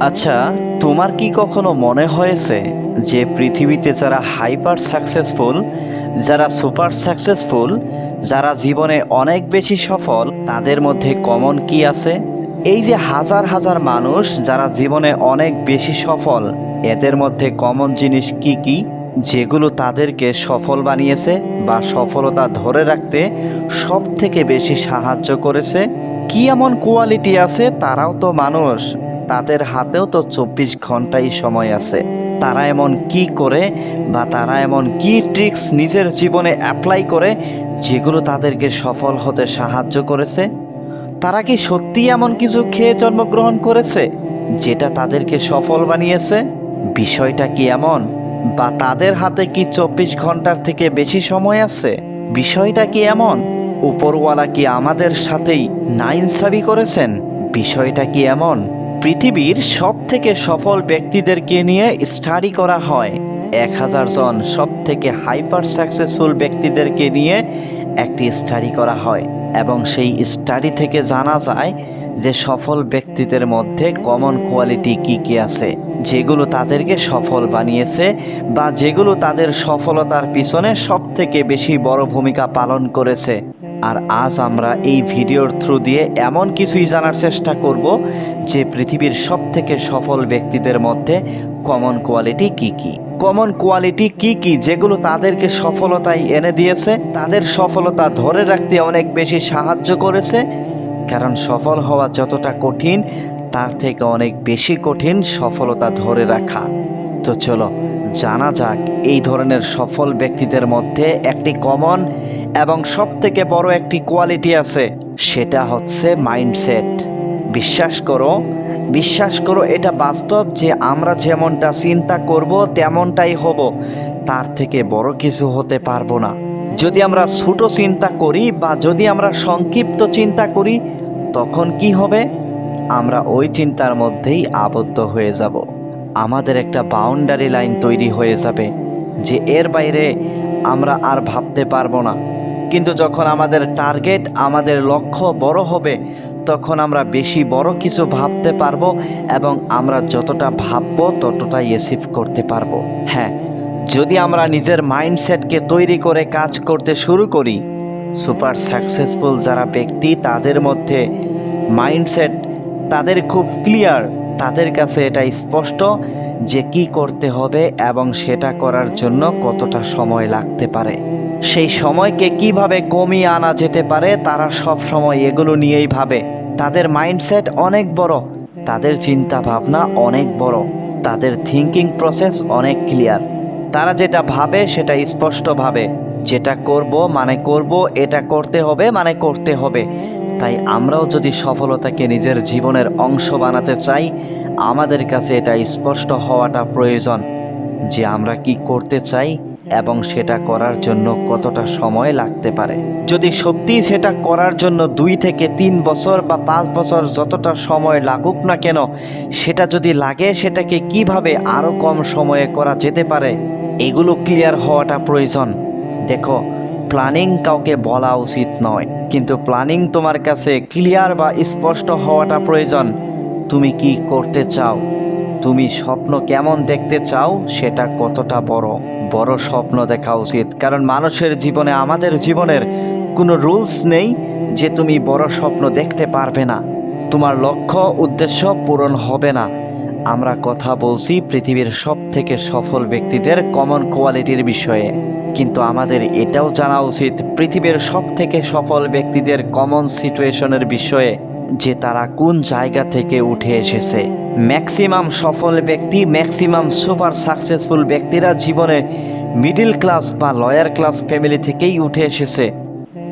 আচ্ছা তোমার কি কখনো মনে হয়েছে যে পৃথিবীতে যারা হাইপার সাকসেসফুল, যারা সুপার সাকসেসফুল, যারা জীবনে অনেক বেশি সফল, তাদের মধ্যে কমন কি আছে? এই যে হাজার হাজার মানুষ যারা জীবনে অনেক বেশি সফল, এদের মধ্যে কমন জিনিস কি কি, যেগুলো তাদেরকে সফল বানিয়েছে বা সফলতা ধরে রাখতে সব থেকে বেশি সাহায্য করেছে? কি এমন কোয়ালিটি আছে? তারাও তো মানুষ। তাদের হাতেও তো চব্বিশ ঘন্টাই সময় আছে। তারা এমন কি করে বা তারা এমন কি ট্রিক্স নিজের জীবনে অ্যাপ্লাই করে যেগুলো তাদেরকে সফল হতে সাহায্য করেছে? তারা কি সত্যি এমন কিছু খেয়ে জন্মগ্রহণ করেছে যেটা তাদেরকে সফল বানিয়েছে? বিষয়টা কি এমন বা তাদের হাতে কি চব্বিশ ঘণ্টার থেকে বেশি সময় আছে? বিষয়টা কি এমন? উপরওয়ালা কি আমাদের সাথেই নাইনসাবি করেছেন? বিষয়টা কি এমন পৃথিবীর সব থেকে সফল ব্যক্তিদেরকে নিয়ে স্টাডি করা হয়। এক হাজার জন সব থেকে হাইপার সাকসেসফুল ব্যক্তিদেরকে নিয়ে একটি স্টাডি করা হয় এবং সেই স্টাডি থেকে জানা যায় যে সফল ব্যক্তিদের মধ্যে কমন কোয়ালিটি কি কি আছে, যেগুলো তাদেরকে সফল বানিয়েছে বা যেগুলো তাদের সফলতার পিছনে সব থেকে বেশি বড় ভূমিকা পালন করেছে। আর আজ আমরা এই ভিডিওর থ্রু দিয়ে এমন কিছুই জানার চেষ্টা করব যে পৃথিবীর সব থেকে সফল ব্যক্তিদের মধ্যে কমন কোয়ালিটি কি কি? কমন কোয়ালিটি কি কি যেগুলো তাদেরকে সফলতায় এনে দিয়েছে, তাদের সফলতা ধরে রাখতে অনেক বেশি সাহায্য করেছে। কারণ সফল হওয়া যতটা কঠিন, তার থেকে অনেক বেশি কঠিন সফলতা ধরে রাখা। তো চলো জানা যাক এই ধরনের সফল ব্যক্তিদের মধ্যে একটি কমন এবং সব থেকে বড় একটি কোয়ালিটি আছে, সেটা হচ্ছে মাইন্ডসেট। বিশ্বাস করো বিশ্বাস করো, এটা বাস্তব যে আমরা যেমনটা চিন্তা করব, তেমনটাই হব। তার থেকে বড় কিছু হতে পারব না। যদি আমরা ছোট চিন্তা করি বা যদি আমরা সংক্ষিপ্ত চিন্তা করি, তখন কি হবে? আমরা ওই চিন্তার মধ্যেই আবদ্ধ হয়ে যাব। আমাদের একটা বাউন্ডারি লাইন তৈরি হয়ে যাবে, যে এর বাইরে আমরা আর ভাবতে পারব না। কিন্তু যখন আমাদের টার্গেট, আমাদের লক্ষ্য বড় হবে, তখন আমরা বেশি বড় কিছু ভাবতে পারব এবং আমরা যতটা ভাববো ততটাই অ্যাচিভ করতে পারব। হ্যাঁ যদি আমরা নিজের মাইন্ডসেটকে তৈরি করে কাজ করতে শুরু করি সুপার সাকসেসফুল যারা ব্যক্তি, তাদের মধ্যে মাইন্ডসেট তাদের খুব ক্লিয়ার তাদের কাছে এটা স্পষ্ট যে কি করতে হবে এবং সেটা করার জন্য কতটা সময় লাগতে পারে। সেই সময়কে কীভাবে কমিয়ে আনা যেতে পারে, তারা সব সময় এগুলো নিয়েই ভাবে। তাদের মাইন্ডসেট অনেক বড়, তাদের চিন্তা ভাবনা অনেক বড়, তাদের থিঙ্কিং প্রসেস অনেক ক্লিয়ার। তারা যেটা ভাবে, সেটা স্পষ্ট ভাবে। যেটা করব মানে করব, এটা করতে হবে মানে করতে হবে। তাই আমরাও যদি সফলতাকে নিজের জীবনের অংশ বানাতে চাই, আমাদের কাছে এটা স্পষ্ট হওয়াটা প্রয়োজন যে আমরা কি করতে চাই এবং সেটা করার জন্য কতটা সময় লাগতে পারে। যদি সত্যি সেটা করার জন্য দুই থেকে তিন বছর বা পাঁচ বছর যতটা সময় লাগুক না কেন, সেটা যদি লাগে, সেটাকে কীভাবে আরও কম সময়ে করা যেতে পারে, এগুলো ক্লিয়ার হওয়াটা প্রয়োজন। দেখো, প্ল্যানিং কাউকে বলা উচিত নয়, কিন্তু প্ল্যানিং তোমার কাছে ক্লিয়ার বা স্পষ্ট হওয়াটা প্রয়োজন। তুমি কি করতে চাও? তুমি স্বপ্ন কেমন দেখতে চাও? সেটা কতটা বড়? বড় স্বপ্ন দেখা উচিত। কারণ মানুষের জীবনে, আমাদের জীবনের কোনো রুলস নেই যে তুমি বড় স্বপ্ন দেখতে পারবে না। তোমার লক্ষ্য, উদ্দেশ্য পূরণ হবে না। আমরা কথা বলছি পৃথিবীর সব থেকে সফল ব্যক্তিদের কমন কোয়ালিটির বিষয়ে। কিন্তু আমাদের এটাও জানা উচিত, পৃথিবীর সব থেকে সফল ব্যক্তিদের কমন সিচুয়েশনের বিষয়ে। যে তারা কোন জায়গা থেকে উঠে এসেছে। ম্যাক্সিমাম সফল ব্যক্তি, ম্যাক্সিমাম সুপার সাকসেসফুল ব্যক্তিরা জীবনে মিডিল ক্লাস বা লয়ার ক্লাস ফ্যামিলি থেকেই উঠে এসেছে।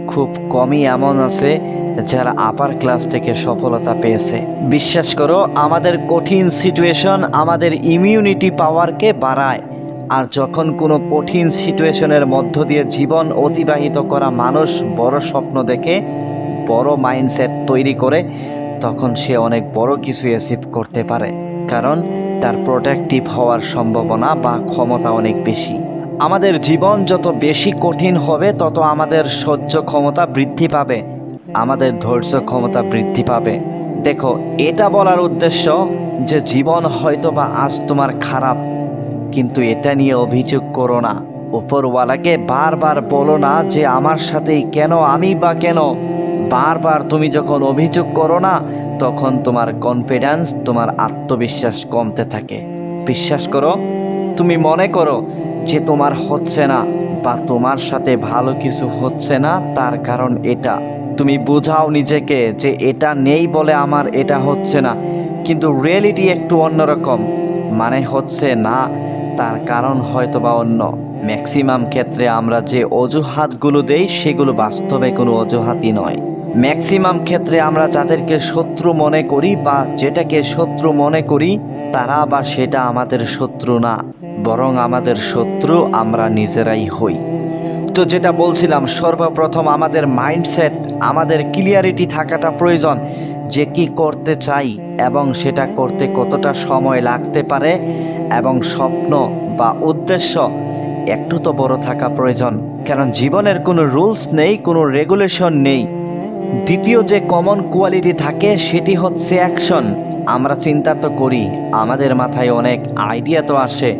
খুব কমই এমন আছে যারা আপার ক্লাস থেকে সফলতা পেয়েছে। বিশ্বাস করো, আমাদের কঠিন সিচুয়েশন আমাদের ইমিউনিটি পাওয়ারকে বাড়ায়। আর যখন কোনো কঠিন সিচুয়েশনের মধ্য দিয়ে জীবন অতিবাহিত করা মানুষ বড় স্বপ্ন দেখে বড় মাইন্ডসেট তৈরি করে তখন সে অনেক বড় কিছু অ্যাচিভ করতে পারে। কারণ তার প্রোটেক্টিভ হওয়ার সম্ভাবনা বা ক্ষমতা অনেক বেশি। আমাদের জীবন যত বেশি কঠিন হবে, তত আমাদের সহ্য ক্ষমতা বৃদ্ধি পাবে। আমাদের ধৈর্য ক্ষমতা বৃদ্ধি পাবে। দেখো, এটা বলার উদ্দেশ্য যে জীবন হয়তো বা আজ তোমার খারাপ, কিন্তু এটা নিয়ে অভিযোগ করো না। উপরওয়ালাকে বারবার বলো না যে আমার সাথেই কেন আমি বা কেন বারবার তুমি যখন অভিযোগ করো না, তখন তোমার কনফিডেন্স তোমার আত্মবিশ্বাস কমতে থাকে। বিশ্বাস করো, তুমি মনে করো যে তোমার হচ্ছে না বা তোমার সাথে ভালো কিছু হচ্ছে না, তার কারণ এটা। তুমি বোঝাও নিজেকে যে এটা নেই বলে আমার এটা হচ্ছে না, কিন্তু রিয়েলিটি একটু অন্যরকম। মানে হচ্ছে না, তার কারণ হয়তো বা অন্য। ম্যাক্সিমাম ক্ষেত্রে আমরা যে অজুহাতগুলো দেই, সেগুলো বাস্তবে কোনো অজুহাতই নয়। ম্যাক্সিমাম ক্ষেত্রে আমরা যাদেরকে শত্রু মনে করি বা যেটাকে শত্রু মনে করি, তারা বা সেটা আমাদের শত্রু না, বরং আমাদের শত্রু আমরা নিজেরাই হই। তো যেটা বলছিলাম, সর্বপ্রথম আমাদের মাইন্ডসেট, আমাদের ক্লিয়ারিটি থাকাটা প্রয়োজন, যে কি করতে চাই এবং সেটা করতে কতটা সময় লাগতে পারে এবং স্বপ্ন বা উদ্দেশ্য একটু তো বড় থাকা প্রয়োজন। কারণ জীবনের কোনো রুলস নেই, কোনো রেগুলেশন নেই। দ্বিতীয় যে কমন কোয়ালিটি থাকে, সেটি হচ্ছে অ্যাকশন আমরা চিন্তা তো করি, আমাদের মাথায় অনেক আইডিয়া তো আসে,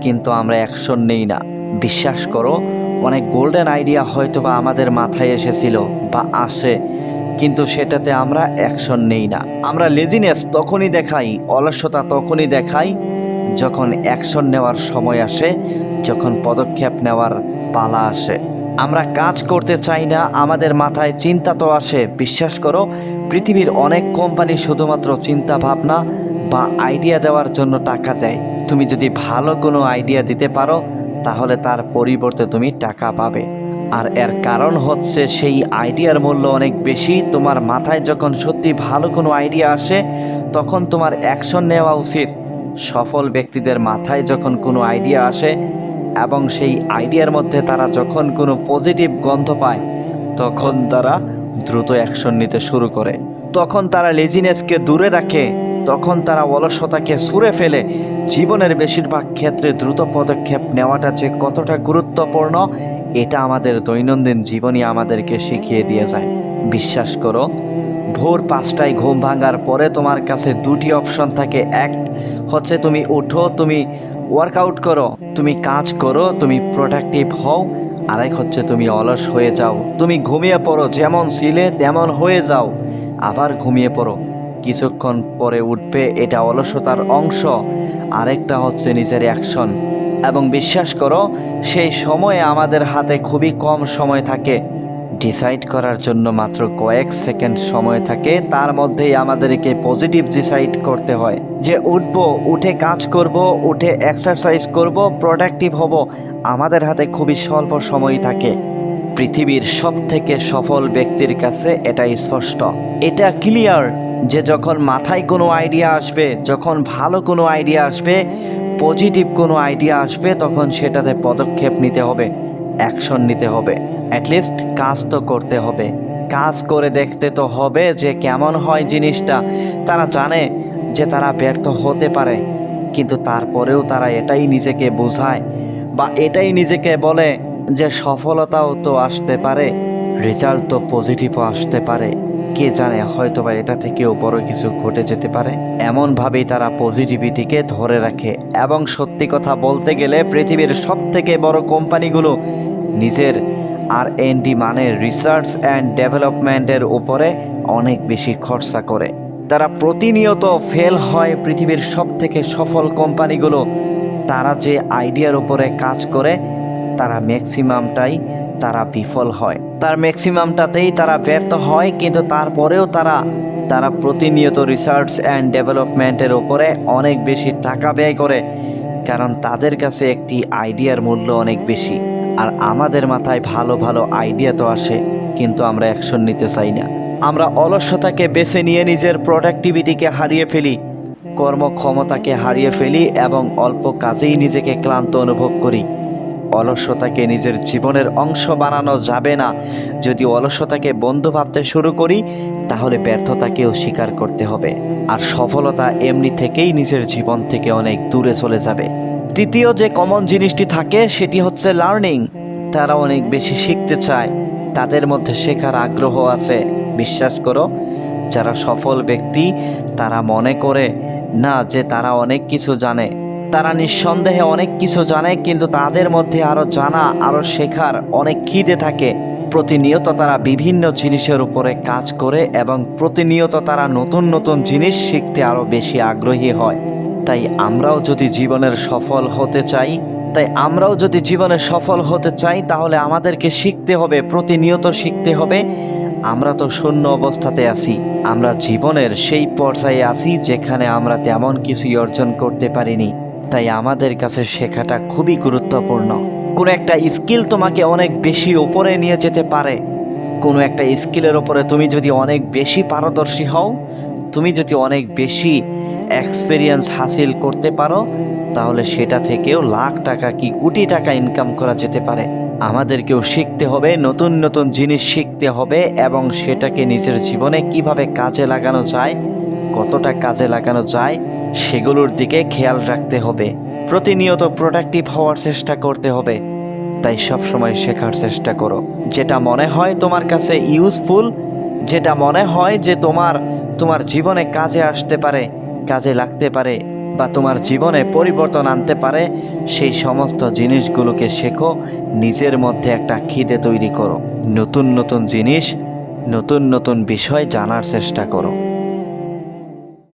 কিন্তু আমরা অ্যাকশন নেই না। বিশ্বাস করো, অনেক গোল্ডেন আইডিয়া হয়তো বা আমাদের মাথায় এসেছিল বা আসে, কিন্তু সেটাতে আমরা অ্যাকশন নেই না। আমরা লেজিনেস তখনই দেখাই অলস্যতা তখনই দেখাই, যখন অ্যাকশন নেওয়ার সময় আসে, যখন পদক্ষেপ নেওয়ার পালা আসে। আমরা কাজ করতে চাই না, আমাদের মাথায় চিন্তা তো আসে বিশ্বাস করো, পৃথিবীর অনেক কোম্পানি শুধুমাত্র চিন্তা ভাবনা বা আইডিয়া দেওয়ার জন্য টাকা দেয়। তুমি যদি ভালো কোনো আইডিয়া দিতে পারো, তাহলে তার পরিবর্তে তুমি টাকা পাবে। আর এর কারণ হচ্ছে সেই আইডিয়ার মূল্য অনেক বেশি। তোমার মাথায় যখন সত্যি ভালো কোনো আইডিয়া আসে, তখন তোমার অ্যাকশন নেওয়া উচিত। সফল ব্যক্তিদের মাথায় যখন কোনো আইডিয়া আসে এবং সেই আইডিয়ার মধ্যে তারা যখন কোনো পজিটিভ গন্ধ পায়, তখন তারা দ্রুত অ্যাকশন নিতে শুরু করে। তখন তারা লেজিনেসকে দূরে রাখে, তখন তারা অলসতাকে সুরে ফেলে। জীবনের বেশিরভাগ ক্ষেত্রে দ্রুত পদক্ষেপ নেওয়াটা যে কতটা গুরুত্বপূর্ণ, এটা আমাদের দৈনন্দিন জীবনই আমাদেরকে শিখিয়ে দিয়ে যায়। বিশ্বাস করো, ভোর পাঁচটায় ঘুম ভাঙার পরে তোমার কাছে দুটি অপশন থাকে। এক, হচ্ছে তুমি ওঠো তুমি ওয়ার্কআউট করো। তুমি কাজ করো, তুমি প্রোডাক্টিভ হও। আরেক হচ্ছে তুমি অলস হয়ে যাও। তুমি ঘুমিয়ে পড়ো, যেমন ছিলে তেমন হয়ে যাও। আবার ঘুমিয়ে পড়ো। কিছুক্ষণ পরে উঠবে, এটা অলসতার অংশ। আরেকটা হচ্ছে নিজের অ্যাকশন এবং বিশ্বাস করো, সেই সময়ে আমাদের হাতে খুবই কম সময় থাকে। ডিসাইড করার জন্য মাত্র কয়েক সেকেন্ড সময় থাকে, তার মধ্যেই আমাদেরকে পজিটিভ ডিসাইড করতে হয় যে উঠব, উঠে কাজ করব, উঠে এক্সারসাইজ করব প্রোডাক্টিভ হব। আমাদের হাতে খুবই স্বল্প সময় থাকে। পৃথিবীর সব থেকে সফল ব্যক্তির কাছে এটা স্পষ্ট। এটা ক্লিয়ার যে যখন মাথায় কোনো আইডিয়া আসবে, যখন ভালো কোনো আইডিয়া আসবে পজিটিভ কোনো আইডিয়া আসবে, তখন সেটাতে পদক্ষেপ নিতে হবে। অ্যাকশন নিতে হবে। অ্যাটলিস্ট কাজ তো করতে হবে। কাজ করে দেখতে তো হবে যে কেমন হয় জিনিসটা। তারা জানে যে তারা ব্যর্থ হতে পারে। কিন্তু তারপরেও তারা এটাই নিজেকে বোঝায় বা এটাই নিজেকে বলে যে সফলতাও তো আসতে পারে। রেজাল্ট তো পজিটিভও আসতে পারে। কে জানে হয়তো বা এটা থেকেও বড় কিছু ঘটে যেতে পারে। এমনভাবেই তারা পজিটিভিটিকে ধরে রাখে। এবং সত্যি কথা বলতে গেলে, পৃথিবীর সব থেকে বড় কোম্পানিগুলো নিজের আর এনডি মানে রিসার্চ অ্যান্ড ডেভেলপমেন্টের উপরে অনেক বেশি খরচা করে। তারা প্রতিনিয়ত ফেল হয় পৃথিবীর সব থেকে সফল কোম্পানিগুলো। তারা যে আইডিয়ার উপরে কাজ করে, তারা ম্যাক্সিমামটাই তারা বিফল হয়। তার ম্যাক্সিমামটাতেই তারা ব্যর্থ হয়, কিন্তু তারপরেও তারা তারা প্রতিনিয়ত রিসার্চ অ্যান্ড ডেভেলপমেন্টের ওপরে অনেক বেশি টাকা ব্যয় করে, কারণ তাদের কাছে একটি আইডিয়ার মূল্য অনেক বেশি। আর আমাদের মাথায় ভালো ভালো আইডিয়া তো আসে, কিন্তু আমরা অ্যাকশন নিতে চাই না। আমরা অলস্যতাকে বেছে নিয়ে নিজের প্রোডাক্টিভিটিকে হারিয়ে ফেলি, কর্মক্ষমতাকে হারিয়ে ফেলি এবং অল্প কাজেই নিজেকে ক্লান্ত অনুভব করি। অলসতাকে নিজের জীবনের অংশ বানানো যাবে না। যদি অলসতাকে বন্ধু ভাবতে শুরু করি, তাহলে ব্যর্থতাকেও স্বীকার করতে হবে। আর সফলতা এমনি থেকেই নিজের জীবন থেকে অনেক দূরে চলে যাবে। তৃতীয় যে কমন জিনিসটি থাকে, সেটি হচ্ছে লার্নিং তারা অনেক বেশি শিখতে চায়। তাদের মধ্যে শেখার আগ্রহ আছে। বিশ্বাস করো, যারা সফল ব্যক্তি, তারা মনে করে, না, যে তারা অনেক কিছু জানে। তারা নিঃসন্দেহে অনেক কিছু জানে, কিন্তু তাদের মধ্যে আরও জানা আরও শেখার অনেক খিদে থাকে। প্রতিনিয়ত তারা বিভিন্ন জিনিসের উপরে কাজ করে এবং প্রতিনিয়ত তারা নতুন নতুন জিনিস শিখতে আরও বেশি আগ্রহী হয়। তাই আমরাও যদি জীবনের সফল হতে চাই, তাই আমরাও যদি জীবনে সফল হতে চাই, তাহলে আমাদেরকে শিখতে হবে, প্রতিনিয়ত শিখতে হবে। আমরা তো শূন্য অবস্থাতে আছি, আমরা জীবনের সেই পর্যায়ে আছি যেখানে আমরা তেমন কিছুই অর্জন করতে পারিনি। তাই আমাদের কাছে শেখাটা খুবই গুরুত্বপূর্ণ। কোনো একটা স্কিল তোমাকে অনেক বেশি উপরে নিয়ে যেতে পারে। কোনো একটা স্কিলের ওপরে তুমি যদি অনেক বেশি পারদর্শী হও, তুমি যদি অনেক বেশি এক্সপেরিয়েন্স হাসিল করতে পারো, তাহলে সেটা থেকেও লাখ টাকা কি কোটি টাকা ইনকাম করা যেতে পারে। আমাদেরকেও শিখতে হবে, নতুন নতুন জিনিস শিখতে হবে এবং সেটাকে নিজের জীবনে কীভাবে কাজে লাগানো যায়, কতটা কাজে লাগানো যায় সেগুলোর দিকে খেয়াল রাখতে হবে। প্রতিনিয়ত প্রোডাক্টিভ হওয়ার চেষ্টা করতে হবে। তাই সবসময় শেখার চেষ্টা করো। যেটা মনে হয় তোমার কাছে ইউজফুল যেটা মনে হয় যে তোমার তোমার জীবনে কাজে আসতে পারে, কাজে লাগতে পারে বা তোমার জীবনে পরিবর্তন আনতে পারে, সেই সমস্ত জিনিসগুলোকে শেখো, নিজের মধ্যে একটা খিদে তৈরি করো। নতুন নতুন জিনিস, নতুন নতুন বিষয় জানার চেষ্টা করো।